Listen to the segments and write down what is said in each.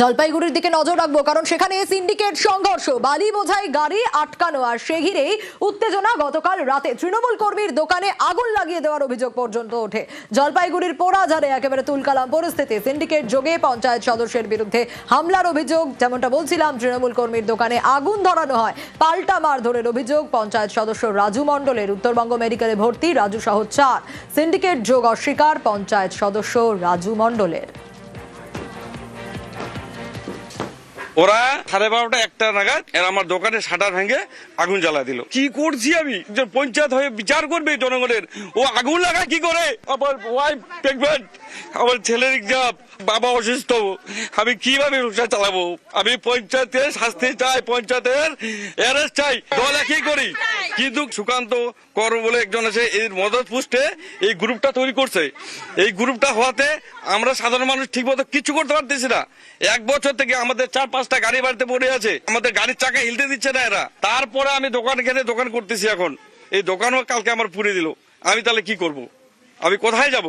জলপাইগুড়ির দিকে নজর রাখব, কারণ সেখানে সিন্ডিকেট সংঘর্ষ। বালি বোঝাই গাড়ি আটকানো আর সে ঘিরেই উত্তেজনা গতকাল রাতে। তৃণমূল কর্মীর দোকানে আগুন লাগিয়ে দেওয়ার অভিযোগ পর্যন্ত ওঠে। জলপাইগুড়ির পোড়াঝাড়ে একেবারে তুলকালাম পরিস্থিতি। সিন্ডিকেট যোগে পঞ্চায়েত সদস্যের বিরুদ্ধে হামলার অভিযোগ, যেমনটা বলছিলাম, তৃণমূল কর্মীর দোকানে আগুন ধরানো হয়। পাল্টা মারধরের অভিযোগ, পঞ্চায়েত সদস্য রাজু মণ্ডলের। উত্তরবঙ্গ মেডিকেলে ভর্তি রাজু সহ চার। সিন্ডিকেট যোগ অস্বীকার, পঞ্চায়েত সদস্য রাজু মণ্ডলের। ওরা সাড়ে বারোটা, একটা নাগাদ এরা আমার দোকানে শাটার ভেঙে আগুন জ্বালা দিল। কি করছি আমি? যে পঞ্চায়েত হয়ে বিচার করবে জনগণের। ও আগুন লাগায় কি করে? আমার ওয়াইফ প্রেগনেন্ট আমার ছেলের এক্সাম বাবা অসুস্থ। আমি কীভাবে ব্যবসা চালাবো? আমি পঞ্চায়েতের শাস্তি চাই, পঞ্চায়েতের অ্যারেস্ট চাই। দল কি করি? কিন্তু সুকান্ত কর বলে একজন আছে এর মদত পুষ্টে এই গ্রুপটা তৈরি করছে। এই গ্রুপটা হওয়াতে আমরা সাধারণ মানুষ ঠিক মতো কিছু করতে পারতেছি না। এক বছর থেকে আমাদের চার পাঁচটা গাড়ি বাড়িতে পড়ে আছে। আমাদের গাড়ির চাকা হিলতে দিচ্ছে না এরা। তারপরে আমি দোকান খেতে দোকান করতেছি এখন। এই দোকানও কালকে আমার পুড়ে দিল। আমি তাহলে কি করব? আমি কোথায় যাব?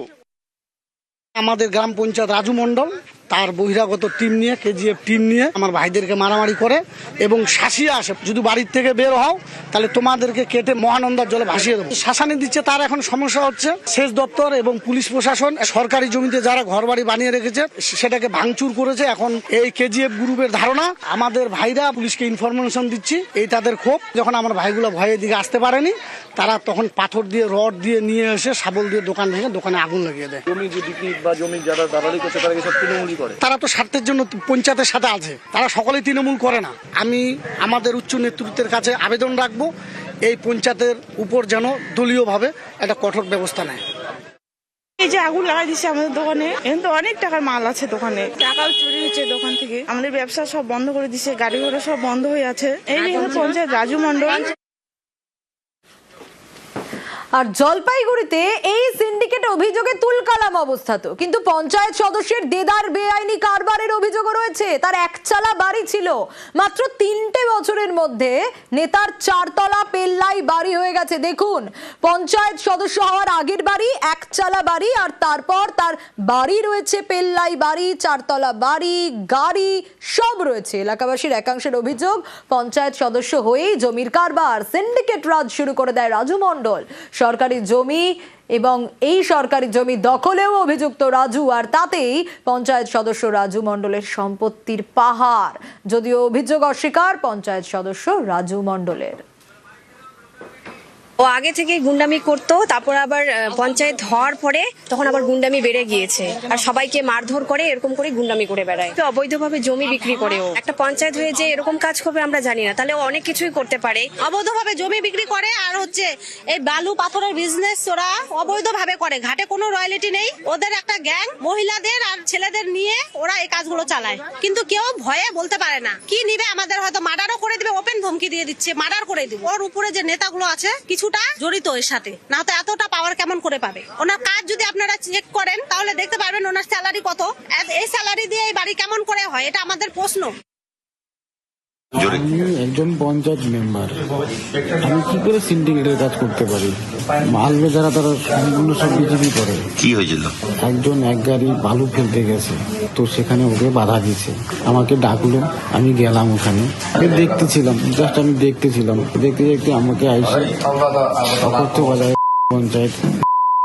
আমাদের গ্রাম পঞ্চায়েত রাজু মণ্ডল, তার বহিরাগত টিম নিয়ে, কেজিএফ টিম নিয়ে আমার ভাইদেরকে মারামারি করে এবং শাসিয়ে আসে। যদি বাড়ির থেকে বের হও তাহলে তোমাদেরকে কেটে মহানন্দার জলে ভাসিয়ে দেবো। শাসানি দিচ্ছে তার এখন সমস্যা হচ্ছে। সেচ দপ্তর এবং পুলিশ প্রশাসন সরকারি জমিতে যারা ঘরবাড়ি বানিয়ে রেখেছে সেটাকে ভাঙচুর করেছে। এখন এই কেজিএফ গ্রুপের ধারণা আমাদের ভাইরা পুলিশকে ইনফরমেশন দিচ্ছি এই তাদের ক্ষোভ। যখন আমার ভাইগুলো ভয়ের দিকে আসতে পারেনি তারা তখন পাথর দিয়ে রড দিয়ে নিয়ে এসে শাবল দিয়ে দোকান ভেঙে দোকানে আগুন লাগিয়ে দেয়। জমি যে বা জমি যারা দালালি করছে তারা সব তৃণমূলই করে? তারা তো স্বার্থের জন্য পঞ্চায়েতের সাথে আছে। তারা সকলেই তৃণমূল করে না। আমি আমাদের উচ্চ নেতৃত্বের কাছে আবেদন রাখব এই পঞ্চায়েতের উপর যেন দলীয়ভাবে একটা কঠোর ব্যবস্থা নেয়। এই যে আগুন লাগাই দিচ্ছে আমাদের দোকানে, এখন তো অনেক টাকার মাল আছে দোকানে। টাকাও চুরি হচ্ছে দোকান থেকে। আমাদের ব্যবসা সব বন্ধ করে দিচ্ছে গাড়ি ঘোড়া সব বন্ধ হয়ে আছে। এই পঞ্চায়েত রাজু মন্ডল আর জলপাইগুড়িতে এই সিন্ডিকেট অভিযোগে তুলকালাম অবস্থা তো। কিন্তু পঞ্চায়েত সদস্যের দেদার বেআইনি কারবারের অভিযোগও রয়েছে। তার একচালা বাড়ি ছিল। মাত্র তিনটে বছরের মধ্যে নেতার চারতলা পেল্লাই বাড়ি হয়ে গেছে। দেখুন, পঞ্চায়েত সদস্য হওয়ার আগের বাড়ি, একচালা বাড়ি, আর তারপর তার বাড়ি রয়েছে পেল্লাই বাড়ি, চারতলা বাড়ি, গাড়ি, সব রয়েছে। এলাকাবাসীর একাংশের অভিযোগ, পঞ্চায়েত সদস্য হয়েই জমির কারবার সিন্ডিকেট রাজ শুরু করে দেয় রাজু মণ্ডল। সরকারি জমি এবং এই সরকারি জমি দখলেও অভিযুক্ত রাজু, আর তাতেই পঞ্চায়েত সদস্য রাজু মণ্ডলের সম্পত্তির পাহাড়। যদিও অভিযোগ অস্বীকার, পঞ্চায়েত সদস্য রাজু মণ্ডলের। ও আগে থেকে গুন্ডামি করতো, তারপর আবার পঞ্চায়েত হওয়ার পরে তখন আবার গুন্ডামি বেড়ে গিয়েছে। আর সবাইকে মারধর করে, এরকম করে গুন্ডামি করে বেড়ায়। অবৈধভাবে জমি বিক্রি করে ও একটা পঞ্চায়েত হয়ে যে এরকম কাজ করবে আমরা জানি না। তাহলে অনেক কিছুই করতে পারে। অবৈধভাবে জমি বিক্রি করে, আর হচ্ছে এই বালু পাথরের বিজনেস ওরা অবৈধভাবে করে। ঘাটে কোনো রয়্যালিটি নেই। ওদের একটা গ্যাং মহিলাদের আর ছেলেদের নিয়ে ওরা এই কাজগুলো চালায়। কিন্তু কেউ ভয়ে বলতে পারে না। কি নিবে আমাদের? হয়তো মার্ডারও করে দিবে ওপেন ধমকি দিয়ে দিচ্ছে। মার্ডার করে দিবে। ওর উপরে যে নেতাগুলো আছে কিছুটা জড়িত এর সাথে। না তো এতটা পাওয়ার কেমন করে পাবে? ওনার কাজ যদি আপনারা চেক করেন, তাহলে দেখতে পারবেন ওনার স্যালারি কত। এই স্যালারি দিয়ে এই বাড়ি কেমন করে হয়, এটা আমাদের প্রশ্ন। আমি একজন পঞ্চায়েত মেম্বার আমি কি করে সিন্ডিকেটের কাজ করতে পারি? মালবে যারা তারা সম্পূর্ণ সব বিজেপি করে। কি হয়েছিল? একজন এক গাড়ি বালু ফেলতে গেছে তো সেখানে ওকে বাধা দিয়েছে। আমাকে ডাকলো আমি গেলাম ওখানে। আমি দেখতেছিলাম জাস্ট আমি দেখতেছিলাম। দেখতে দেখতে আমাকে আইসে অকথ্য বাজারে পঞ্চায়েত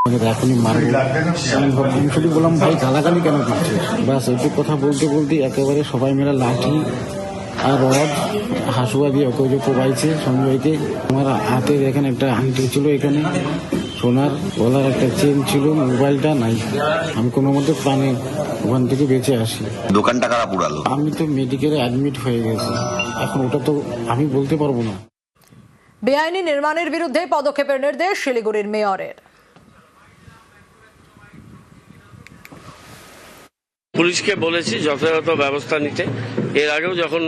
আমাকে এখনই মারবো। আমি শুধু বললাম ভাই গালাগালি কেন করছিস? ব্যাস একটু কথা বলতে বলতে একেবারে সবাই মিলে লাঠি রড হাসুয়া দিয়ে ওকে যে কোবাইছে সঞ্জয়কে আমার হাতের এখানে একটা আংটি ছিল এখানে সোনার গলার একটা চেন ছিল মোবাইলটা নাই। আমি কোনো মতে প্রাণে ওখান থেকে বেঁচে আসি। দোকানটা কারা পুরালো? আমি তো মেডিকেলে অ্যাডমিট হয়ে গেছি। এখন ওটা তো আমি বলতে পারব না। বেআইনি নির্মাণের বিরুদ্ধে পদক্ষেপের নির্দেশ শিলিগুড়ির মেয়রের। পুলিশকে বলেছি যথাযথ ব্যবস্থা নিতে। এর আগেও যখন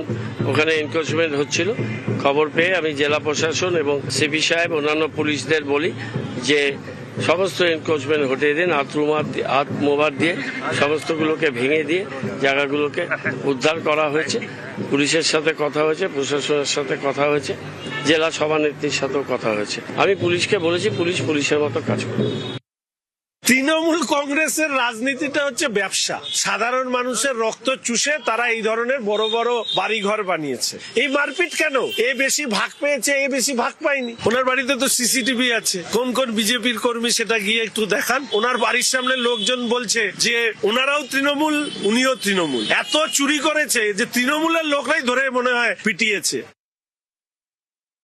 ওখানে এনক্রোচমেন্ট হচ্ছিল, খবর পেয়ে আমি জেলা প্রশাসন এবং সিপি সাহেব, অন্যান্য পুলিশদের বলি যে, সমস্ত এনক্রোচমেন্ট হটিয়ে দিন, আত্মমার হাত মোবার দিয়ে সমস্তগুলোকে ভেঙে দিয়ে জায়গাগুলোকে উদ্ধার করা হয়েছে। পুলিশের সাথে কথা হয়েছে, প্রশাসনের সাথে কথা হয়েছে, জেলা সভানেত্রীর সাথেও কথা হয়েছে। আমি পুলিশকে বলেছি, পুলিশ পুলিশের মতো কাজ করবে তৃণমূল কংগ্রেসের রাজনীতিটা হচ্ছে ব্যবসা। সাধারণ মানুষের রক্ত চুষে তারা এই ধরনের বড় বড় বাড়িঘর বানিয়েছে। এই মারপিট কেন? এ বেশি ভাগ পেয়েছে, এ বেশি ভাগ পায়নি। ওনার বাড়িতে তো সিসিটিভি আছে। কোন কোন বিজেপির কর্মী সেটা গিয়ে একটু দেখান। ওনার বাড়ির সামনে লোকজন বলছে যে ওনারাও তৃণমূল, উনিও তৃণমূল। এত চুরি করেছে যে তৃণমূলের লোকরাই ধরে মনে হয় পিটিয়েছে।